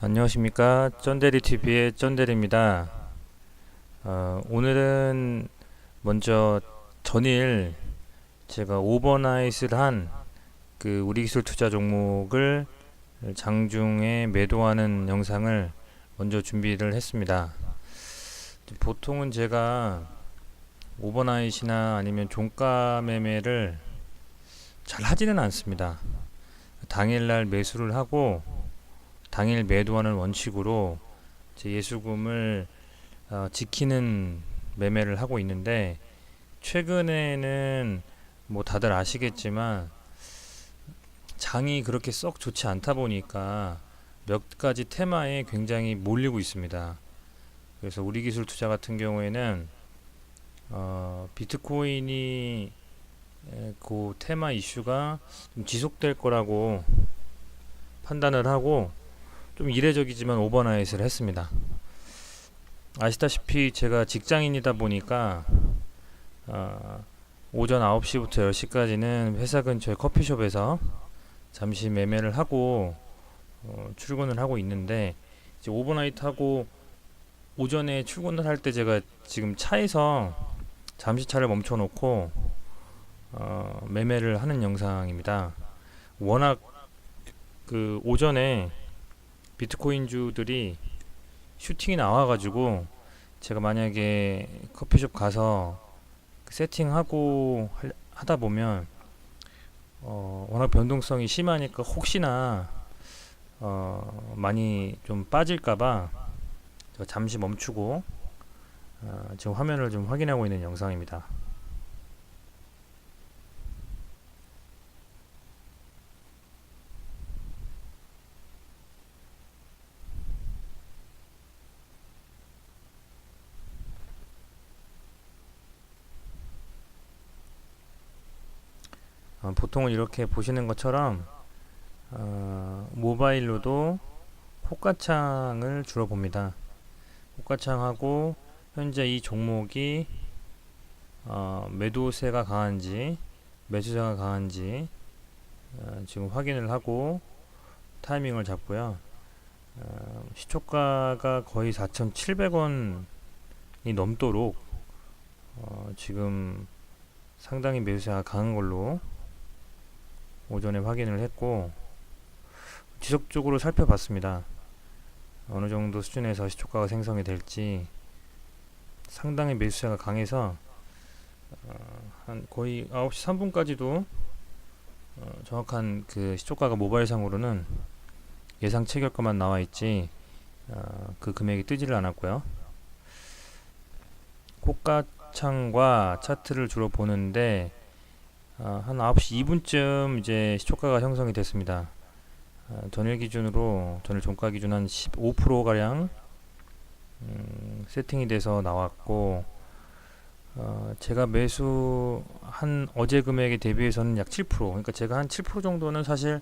안녕하십니까 쩐데리 TV의 쩐데리입니다. 어, 오늘은 먼저 전일 제가 오버나잇을 한 그 우리 기술 투자 종목을 장중에 매도하는 영상을 먼저 준비를 했습니다. 보통은 제가 오버나잇이나 아니면 종가 매매를 잘 하지는 않습니다. 당일날 매수를 하고 당일 매도하는 원칙으로 제 예수금을 어, 지키는 매매를 하고 있는데 최근에는 뭐 다들 아시겠지만 장이 그렇게 썩 좋지 않다 보니까 몇 가지 테마에 굉장히 몰리고 있습니다. 그래서 우리 기술 투자 같은 경우에는 어, 비트코인이 에, 그 테마 이슈가 좀 지속될 거라고 판단을 하고 좀 이례적이지만 오버나잇을 했습니다. 아시다시피 제가 직장인이다 보니까 어, 오전 9시부터 10시까지는 회사 근처의 커피숍에서 잠시 매매를 하고 어, 출근을 하고 있는데 이제 오버나잇 하고 오전에 출근을 할 때 제가 지금 차에서 잠시 차를 멈춰 놓고 어, 매매를 하는 영상입니다. 워낙 그 오전에 비트코인주들이 슈팅이 나와가지고 제가 만약에 커피숍 가서 세팅하고 할- 하다 보면 어, 워낙 변동성이 심하니까 혹시나 어, 많이 좀 빠질까봐 잠시 멈추고 어, 지금 화면을 좀 확인하고 있는 영상입니다. 어, 보통은 이렇게 보시는 것처럼 어, 모바일로도 호가창을 주로 봅니다. 호가창하고 현재 이 종목이 어, 매도세가 강한지 매수세가 강한지 어, 지금 확인을 하고 타이밍을 잡고요. 어, 시초가가 거의 4,700원이 넘도록 어, 지금 상당히 매수세가 강한 걸로 오전에 확인을 했고 지속적으로 살펴봤습니다. 어느 정도 수준에서 시초가가 생성이 될지 상당히 매수세가 강해서 어, 한 거의 9시 3분까지도 어, 정확한 그 시초가가 모바일상으로는 예상 체결가만 나와 있지 어, 그 금액이 뜨지를 않았고요. 고가창과 차트를 주로 보는데 어, 한 9시 2분쯤 이제 시초가가 형성이 됐습니다. 어, 전일 기준으로 전일 종가 기준 한 15% 가량 음, 세팅이 돼서 나왔고 어, 제가 매수 한 어제 금액에 대비해서는 약 7% 그러니까 제가 한 7% 정도는 사실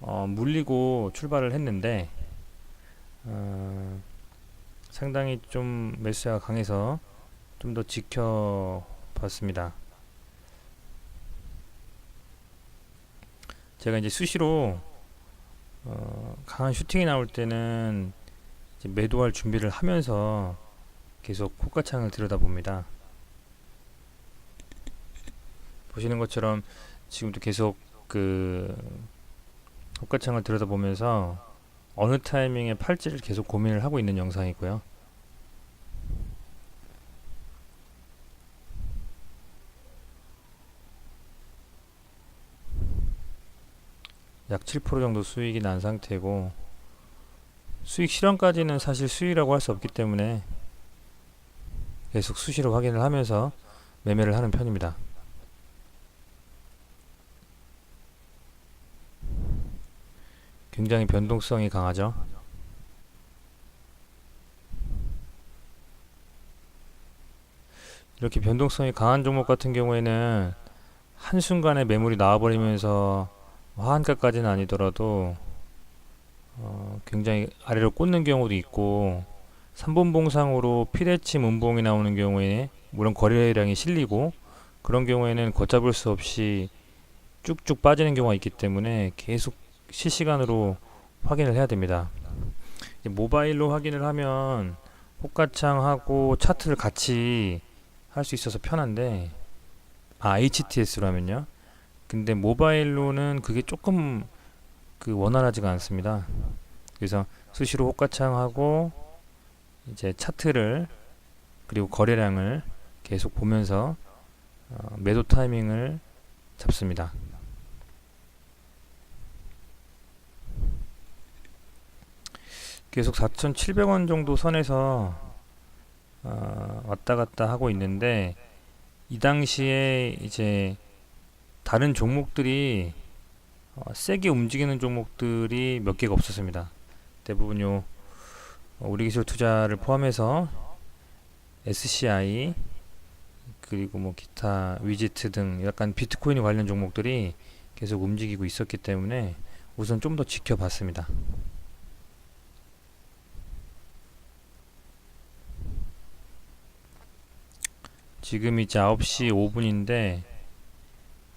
어, 물리고 출발을 했는데 어, 상당히 좀 매수세가 강해서 좀 더 지켜봤습니다. 제가 이제 수시로 어, 강한 슈팅이 나올 때는 매도할 준비를 하면서 계속 호가창을 들여다봅니다. 보시는 것처럼 지금도 계속 그 호가창을 들여다보면서 어느 타이밍에 팔지를 계속 고민을 하고 있는 영상이고요. 약 7% 정도 수익이 난 상태고 수익 실현까지는 사실 수익이라고 할 수 없기 때문에 계속 수시로 확인을 하면서 매매를 하는 편입니다. 굉장히 변동성이 강하죠. 이렇게 변동성이 강한 종목 같은 경우에는 한순간에 매물이 나와버리면서 화한가까지는 아니더라도 어, 굉장히 아래로 꽂는 경우도 있고 3분 봉상으로 피레치 문봉이 나오는 경우에 물론 거래량이 실리고 그런 경우에는 걷잡을 수 없이 쭉쭉 빠지는 경우가 있기 때문에 계속 실시간으로 확인을 해야 됩니다. 모바일로 확인을 하면 호가창하고 차트를 같이 할 수 있어서 편한데 아 HTS로 하면요. 근데 모바일로는 그게 조금 그 원활하지가 않습니다. 그래서 수시로 호가창하고 이제 차트를 그리고 거래량을 계속 보면서 어, 매도 타이밍을 잡습니다. 계속 4,700원 정도 선에서 어, 왔다 갔다 하고 있는데 이 당시에 이제 다른 종목들이 어, 세게 움직이는 종목들이 몇 개가 없었습니다. 대부분 요 어, 우리 기술 투자를 포함해서 SCI 그리고 뭐 기타 위지트 등 약간 비트코인 관련 종목들이 계속 움직이고 있었기 때문에 우선 좀 더 지켜봤습니다. 지금 이제 9시 5분인데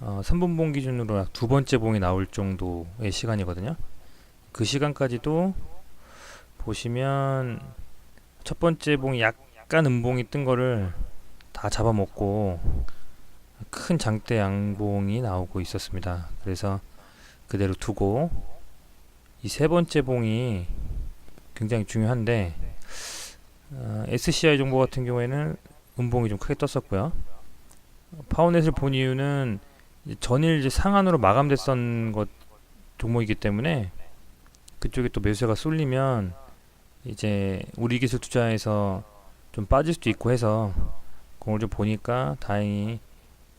어, 3분봉 기준으로 두 번째 봉이 나올 정도의 시간이거든요. 그 시간까지도 보시면 첫 번째 봉이 약간 음봉이 뜬 거를 다 잡아먹고 큰 장대 양봉이 나오고 있었습니다. 그래서 그대로 두고 이 세 번째 봉이 굉장히 중요한데 어, SCI 정보 같은 경우에는 음봉이 좀 크게 떴었고요. 파워넷을 본 이유는 전일 이제 상한으로 마감됐던 것 종목이기 때문에 그쪽에 또 매수세가 쏠리면 이제 우리 기술 투자에서 좀 빠질 수도 있고 해서 그걸 좀 보니까 다행히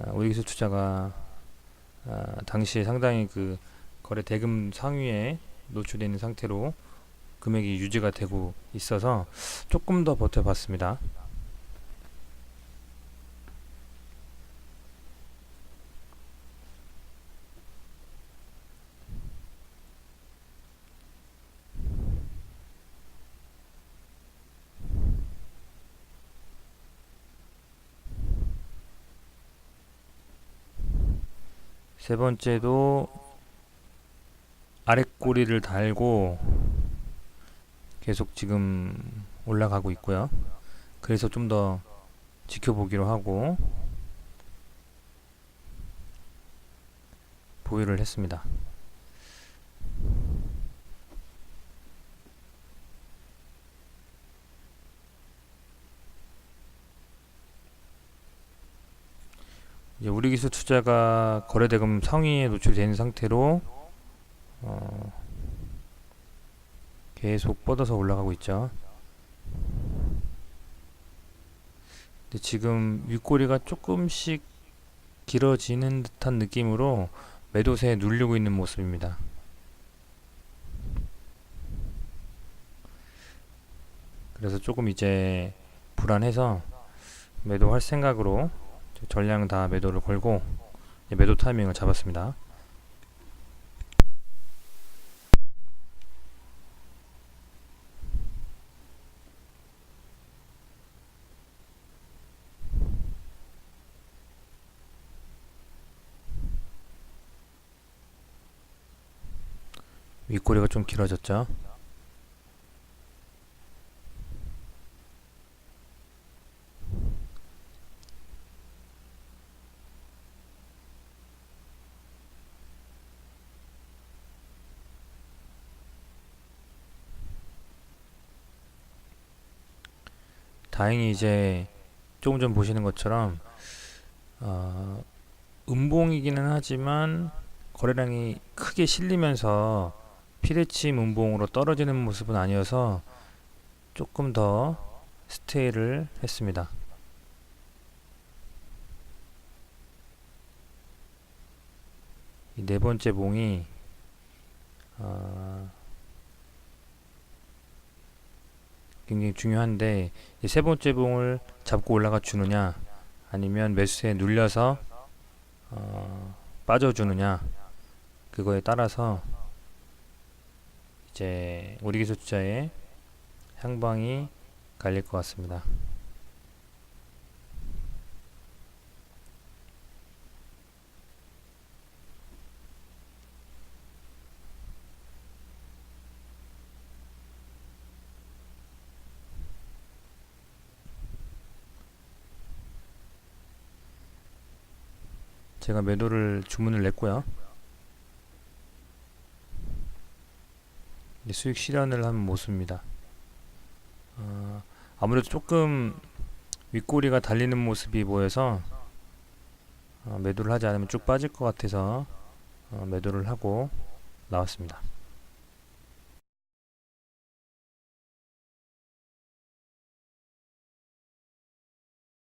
아, 우리 기술 투자가 아, 당시에 상당히 그 거래 대금 상위에 노출되어 있는 상태로 금액이 유지가 되고 있어서 조금 더 버텨봤습니다. 세 번째도 아랫꼬리를 달고 계속 지금 올라가고 있고요. 그래서 좀 더 지켜보기로 하고 보유를 했습니다. 이제 우리 기술 투자가 거래 대금 상위에 노출된 상태로 어, 계속 뻗어서 올라가고 있죠. 근데 지금 윗꼬리가 조금씩 길어지는 듯한 느낌으로 매도세에 눌리고 있는 모습입니다. 그래서 조금 이제 불안해서 매도할 생각으로 전량 다 매도를 걸고 매도 타이밍을 잡았습니다. 윗꼬리가 좀 길어졌죠. 다행히 이제 조금 전 보시는 것처럼 어, 음봉이기는 하지만 거래량이 크게 실리면서 피레침 음봉으로 떨어지는 모습은 아니어서 조금 더 스테이를 했습니다. 이네 번째 봉이 어, 굉장히 중요한데 세 번째 봉을 잡고 올라가 주느냐 아니면 매수세에 눌려서 어, 빠져주느냐 그거에 따라서 이제 우리 기술 투자의 향방이 갈릴 것 같습니다. 제가 매도를 주문을 냈고요. 수익 실현을 한 모습입니다. 어, 아무래도 조금 윗꼬리가 달리는 모습이 보여서 어, 매도를 하지 않으면 쭉 빠질 것 같아서 어, 매도를 하고 나왔습니다.